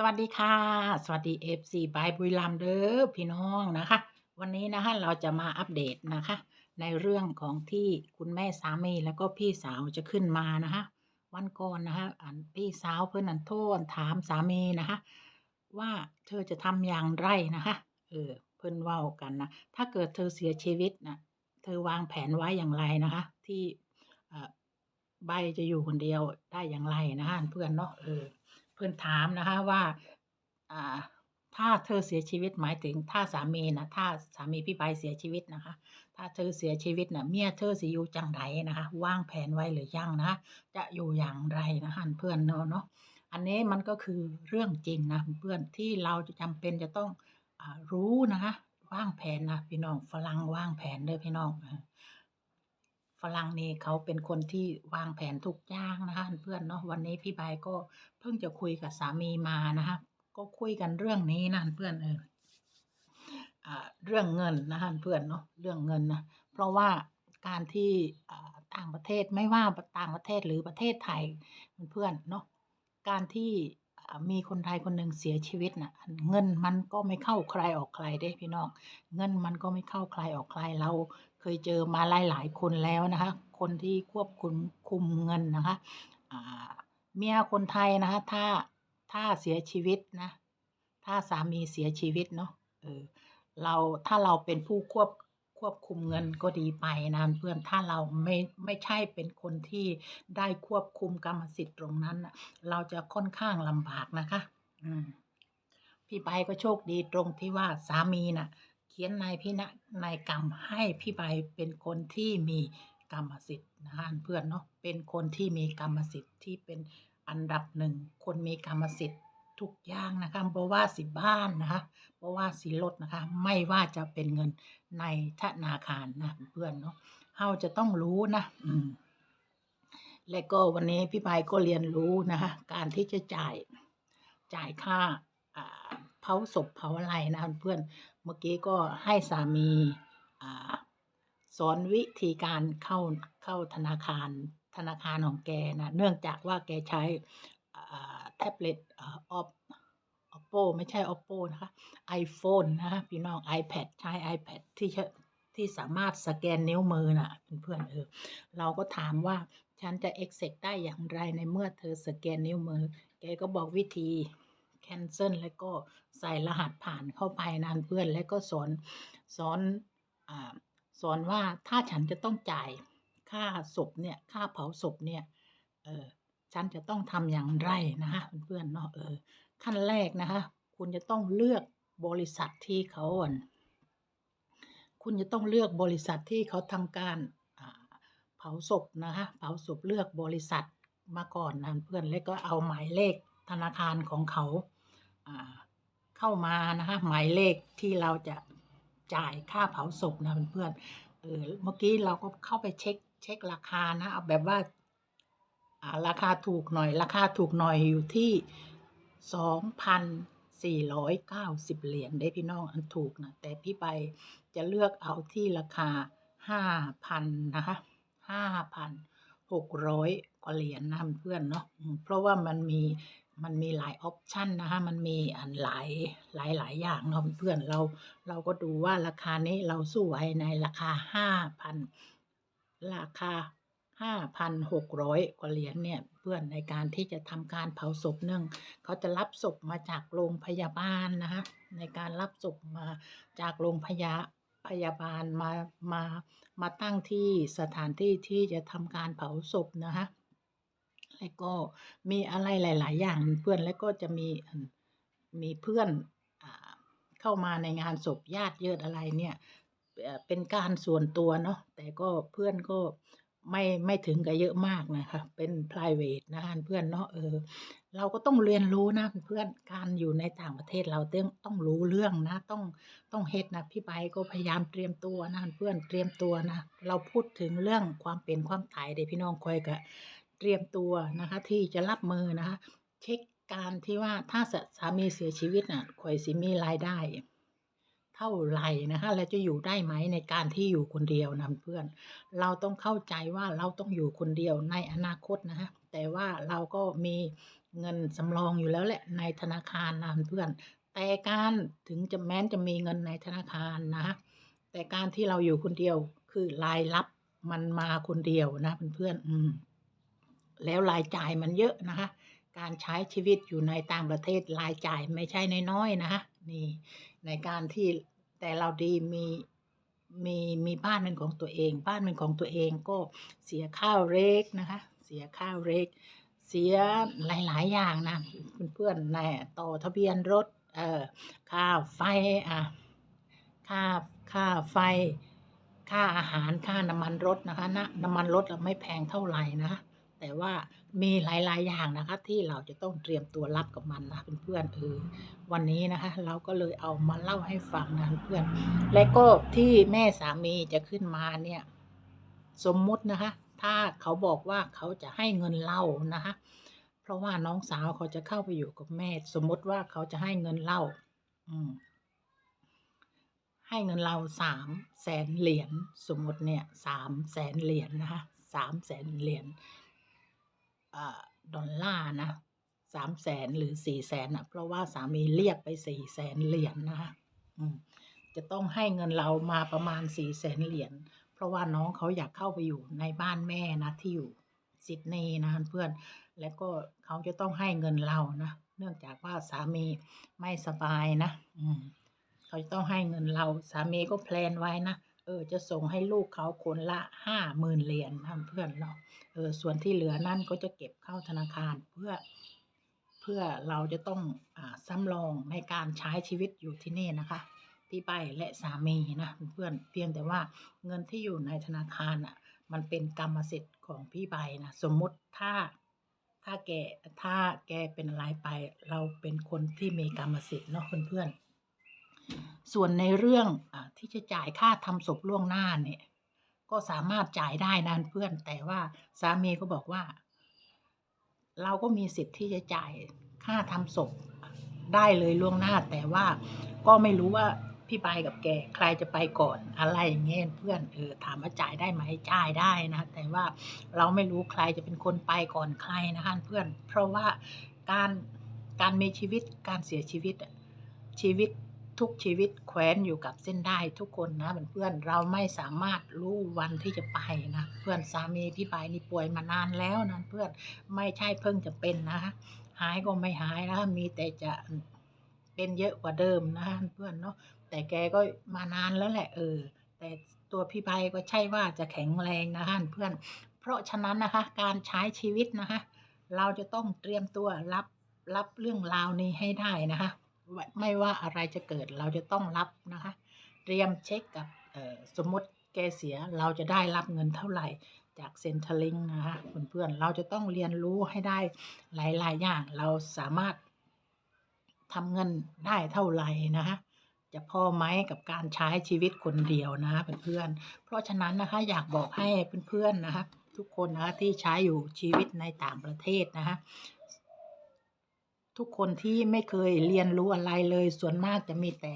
สวัสดีค่ะ สวัสดี FC บายบุรีรัมเด้อพี่น้องนะคะ วันนี้นะคะเราจะมาอัปเดตนะคะ ในเรื่องของที่คุณแม่สามีแล้วก็พี่สาวจะขึ้นมานะคะวันก่อนนะคะอันพี่สาวเพื่อนอันโทษถามสามีนะคะ ว่าเธอจะทำอย่างไรนะคะเออเพื่อนว่ากันนะถ้าเกิดเธอเสียชีวิตนะเธอวางแผนไว้อย่างไรนะคะ ที่อ่อใบจะอยู่คนเดียวได้อย่างไรนะคะเพื่อนเนาะเออ เพื่อนถามนะคะว่าถ้าเธอเสียชีวิตหมายถึงถ้าสามีนะถ้าสามีพี่ใบเสียชีวิตนะคะ ถ้าเธอเสียชีวิตนะเมียเธอสิอยู่จังไรนะคะวางแผนไว้หรือยังนะจะอยู่อย่างไรนะคะเพื่อนเนาะเนาะอันนี้มันก็คือเรื่องจริงนะเพื่อนที่เราจะจำเป็นจะต้องอรู้นะคะวางแผนนะพี่น้องฝรั่งวางแผนเด้อพี่น้อง ฝรั่งนี่เขาเป็นคนที่วางแผนทุกอย่างนะคะเพื่อนเนาะวันนี้พี่ใบก็เพิ่งจะคุยกับสามีมานะคะก็คุยกันเรื่องนี้นะเพื่อนเออเรื่องเงินนะคะเพื่อนเนาะเรื่องเงินนะเพราะว่าการที่ต่างประเทศไม่ว่าต่างประเทศหรือประเทศไทยเพื่อนเนาะการที่ มีคนไทยคนหนึ่งเสียชีวิตน่ะ เงินมันก็ไม่เข้าใครออกใครเด้พี่น้อง เงินมันก็ไม่เข้าใครออกใครเราเคยเจอมาหลายหลายคนแล้วนะคะ คนที่ควบคุมคุมเงินนะคะเมียคนไทยนะคะ ถ้าถ้าเสียชีวิตนะ ถ้าสามีเสียชีวิตเนาะเออเราถ้าเราเป็นผู้ควบ ควบคุมเงินก็ดีไปนะเพื่อนถ้าเราไม่ไม่ใช่เป็นคนที่ได้ควบคุมกรรมสิทธิ์ตรงนั้น เราจะค่อนข้างลำบากนะคะพี่ใบก็โชคดีตรงที่ว่าสามีน่ะ เขียนในพินัยในกรรมให้พี่ใบเป็นคนที่มีกรรมสิทธิ์นะคะเพื่อนเนาะเป็นคนที่มีกรรมสิทธิ์ที่เป็นอันดับหนึ่งคนมีกรรมสิทธิ์ ทุกอย่างนะคะเพราะว่าสิบ้านนะคะเพราะว่าสิรถนะคะ ไม่ว่าจะเป็นเงินในธนาคารนะเพื่อนเนาะเราจะต้องรู้นะอืมและก็วันนี้พี่ใบก็เรียนรู้นะคะการที่จะจ่ายจ่ายค่าอ่าเผาศพเผาอะไรนะเพื่อนเมื่อกี้ก็ให้สามีอ่าสอนวิธีการเข้าเข้าธนาคารธนาคารของแกนะเนื่องจากว่าแกใช้ แท็บเล็ตอ่าออฟ oppo ไม่ใช่ oppo นะคะ iPhone นะคะพี่น้อง iPad ใช้ iPad ที่จะที่สามารถสแกนนิ้วมือน่ะเพื่อนๆเออเราก็ถามว่าฉันจะ exec ได้อย่างไรในเมื่อเธอสแกนนิ้วมือ แกก็บอกวิธี cancel แล้วก็ใส่รหัสผ่านเข้าไปนะเพื่อน แล้วก็สอนสอนอ่าสอนว่าถ้าฉันจะต้องจ่ายค่าศพเนี่ย ค่าเผาศพเนี่ย เออ ฉันจะต้องทำอย่างไรนะคะเพื่อนๆเนาะเออขั้นแรกนะคะ คุณจะต้องเลือกบริษัทที่เขาคุณจะต้องเลือกบริษัทที่เขาทำการเผาศพนะคะเผาศพเลือกบริษัทมาก่อนนะเพื่อนแล้วก็เอาหมายเลขธนาคารของเขาเข้ามานะคะหมายเลขที่เราจะจ่ายค่าเผาศพนะเพื่อนเออเมื่อกี้เราก็เข้าไปเช็คเช็คราคานะเอาแบบว่า ราคาถูกหน่อย ราคาถูกหน่อยอยู่ที่สองพันสี่ร้อยเก้าสิบเหรียญได้พี่น้องอันถูกนะแต่พี่ไปจะเลือกเอาที่ราคาห้าพันนะคะห้าพันหกร้อยกว่าเหรียญนะเพื่อนเนาะเพราะว่ามันมีมันมีหลายออปชันนะคะมันมีอันหลายหลายหลายอย่างเนาะเพื่อนเราเราก็ดูว่าราคานี้เราสู้ไหวในราคาห้าพันราคา ห้าพันหกร้อยกว่าเหรียญเนี่ยเพื่อนในการที่จะทำการเผาศพเนื่องเขาจะรับศพมาจากโรงพยาบาลนะคะในการรับศพมาจากโรงพยาพยาบาลมามามาตั้งที่สถานที่ที่จะทำการเผาศพนะคะแล้วก็มีอะไรหลาย ๆ อย่างเพื่อนแล้วก็จะมีมีเพื่อนอเข้ามาในงานศพญาติเยิดอะไรเนี่ยเป็นการส่วนตัวเนาะแต่ก็เพื่อนก็ ไม่ไม่ถึงกับเยอะมากนะคะ เป็น private นะคะเพื่อนเนาะเออเราก็ต้องเรียนรู้นะเพื่อนการอยู่ในต่างประเทศเราต้องต้องรู้เรื่องนะ ต้องต้องเฮ็ดนะพี่ไปก็พยายามเตรียมตัวนะเพื่อนเตรียมตัวนะเราพูดถึงเรื่องความเป็นความตายเด็พี่น้องคอยกะเตรียมตัวนะคะ ที่จะรับมือนะคะเช็คการที่ว่าถ้าสามีเสียชีวิตน่ะข่อยสิมีรายได้ เท่าไหร่นะคะและจะอยู่ได้ไหมในการที่อยู่คนเดียวนะเพื่อน เราต้องเข้าใจว่าเราต้องอยู่คนเดียวในอนาคตนะคะแต่ว่าเราก็มีเงินสำรองอยู่แล้วแหละในธนาคารนะเพื่อน แต่การถึงจะแม้นจะมีเงินในธนาคารนะแต่การที่เราอยู่คนเดียวคือรายรับมันมาคนเดียวนะเพื่อนๆอืมแล้วรายจ่ายมันเยอะนะคะ การใช้ชีวิตอยู่ในต่างประเทศรายจ่ายไม่ใช่น้อยๆนะคะนี่ ในการที่แต่เราดีมีมีมีบ้านเป็นของตัวเอง บ้านเป็นของตัวเองก็เสียข้าวเล็กนะคะ เสียข้าวเล็ก เสียหลาย ๆ อย่างนะเพื่อนๆในต่อทะเบียนรถเอ่อค่าไฟอะค่าค่าไฟ ค่าอาหารค่าน้ำมันรถนะคะนะน้ำมันรถเราไม่แพงเท่าไหร่นะแต่ว่า มีหลายๆอย่างนะคะ ที่เราจะต้องเตรียมตัวรับกับมันนะเพื่อนๆเออวันนี้นะคะ เราก็เลยเอามาเล่าให้ฟังนะเพื่อนและก็ที่แม่สามีจะขึ้นมาเนี่ย สมมุตินะคะ ถ้าเขาบอกว่าเขาจะให้เงินเรานะคะ เพราะว่าน้องสาวเขาจะเข้าไปอยู่กับแม่ สมมติว่าเขาจะให้เงินเราอืมให้เงินเราสามแสนเหรียญสมมติเนี่ยสามแสนเหรียญนะคะสามแสนเหรียญ ดอลลาร์นะสามแสนหรือสี่แสนอะ เพราะว่าสามีเรียกไปสี่แสนเหรียญนะคะอืมจะต้องให้เงินเรามาประมาณสี่แสนเหรียญ เพราะว่าน้องเขาอยากเข้าไปอยู่ในบ้านแม่นะที่อยู่ซิดนีย์นะเพื่อน แล้วก็เขาจะต้องให้เงินเรานะเนื่องจากว่าสามีไม่สบายนะอืมเขาจะต้องให้เงินเรา สามีก็แพลนไว้นะ เออจะส่งให้ลูกเขาคนละห้าหมื่นเหรียญนเพื่อนเนาะเออส่วนที่เหลือนั่นก็จะเก็บเข้าธนาคารเพื่อเพื่อเราจะต้องอ่าสำรองในการใช้ชีวิตอยู่ที่นี่นะคะพี่ใบและสามีนะเพื่อนเพียงแต่ว่าเงินที่อยู่ในธนาคารอะมันเป็นกรรมสิทธิ์ของพี่ใบนะสมมุติถ้าถ้าแกถ้าแกเป็นอะไรไป เราเป็นคนที่มีกรรมสิทธิ์เนาะเพื่อนๆ ส่วนในเรื่องอที่จะจ่ายค่าทำศพล่วงหน้าเนี่ยก็สามารถจ่ายได้นะเพื่อน แต่ว่าสามีก็บอกว่า เราก็มีสิทธิ์ที่จะจ่ายค่าทำศพได้เลยล่วงหน้า แต่ว่าก็ไม่รู้ว่าพี่ไปกับแกใครจะไปก่อนอะไรอย่างเงี้ยเพื่อนเออถามว่าจ่ายได้ไหมจ่ายได้นะ แต่ว่าเราไม่รู้ใครจะเป็นคนไปก่อนใครนะคะเพื่อน เพราะว่าการการมีชีวิตการเสียชีวิตชีวิต ทุกชีวิตแขวนอยู่กับเส้นได้ทุกคนนะเพื่อนๆเราไม่สามารถรู้วันที่จะไปนะเพื่อนสามีพี่ไปนี่ป่วยมานานแล้วนะเพื่อนไม่ใช่เพิ่งจะเป็นนะหายก็ไม่หายนะมีแต่จะเป็นเยอะกว่าเดิมนะเพื่อนเนาะแต่แกก็มานานแล้วแหละเออ แต่ตัวพี่ไปก็ใช่ว่าจะแข็งแรงนะคะเพื่อน เพราะฉะนั้นนะคะ การใช้ชีวิตนะคะ เราจะต้องเตรียมตัวรับรับเรื่องราวนี้ให้ได้นะคะ ไม่ว่าอะไรจะเกิดเราจะต้องรับนะคะ เตรียมเช็คกับสมมติแกเสียเราจะได้รับเงินเท่าไหร่จากเซ็นทรัลลิงนะคะเพื่อนๆเราจะต้องเรียนรู้ให้ได้หลาย ๆ อย่างเราสามารถทำเงินได้เท่าไหร่นะคะจะพอไหมกับการใช้ชีวิตคนเดียวนะคะเพื่อนๆเพราะฉะนั้นนะคะอยากบอกให้เพื่อนๆนะคะทุกคนนะคะที่ใช้อยู่ชีวิตในต่างประเทศนะคะ ทุกคนที่ไม่เคยเรียนรู้อะไรเลย ส่วนมากจะมีแต่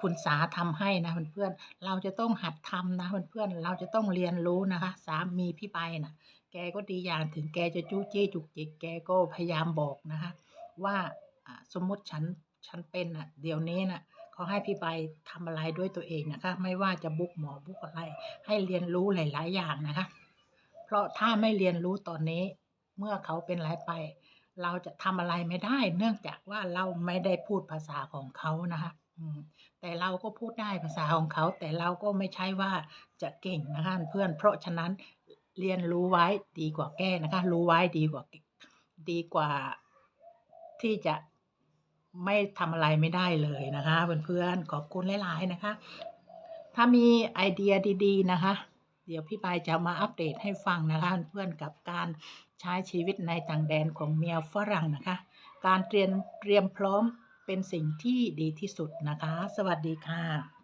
คุณสาทำให้นะเพื่อนๆเราจะต้องหัดทำนะเพื่อนๆเราจะต้องเรียนรู้นะคะ สามีพี่ไปนะแกก็ดีอย่างถึงแกจะจู้จี้จุกจิกแกก็พยายามบอกนะคะ ว่าสมมติฉันฉันเป็นอะ เดี๋ยวนี้น่ะเขาให้พี่ไปทำอะไรด้วยตัวเองนะคะ ไม่ว่าจะบุกหมอบุกอะไร ให้เรียนรู้หลาย ๆ อย่างนะคะ เพราะถ้าไม่เรียนรู้ตอนนี้ เมื่อเขาเป็นไรไป เราจะทำอะไรไม่ได้ เนื่องจากว่าเราไม่ได้พูดภาษาของเขานะคะแต่เราก็พูดได้ภาษาของเขา แต่เราก็ไม่ใช่ว่าจะเก่งนะคะเพื่อน เพราะฉะนั้นเรียนรู้ไว้ดีกว่าแก้นะคะรู้ไว้ดีกว่าดีกว่าที่จะไม่ทำอะไรไม่ได้เลยนะคะเพื่อนๆขอบคุณหลาย ๆ นะคะ ถ้ามีไอเดียดี ๆ นะคะ เดี๋ยวพี่ปายจะมาอัปเดตให้ฟังนะคะ เพื่อนกับการใช้ชีวิตในต่างแดนของเมียฝรั่งนะคะ การเตรียมเตรียมพร้อมเป็นสิ่งที่ดีที่สุดนะคะ สวัสดีค่ะ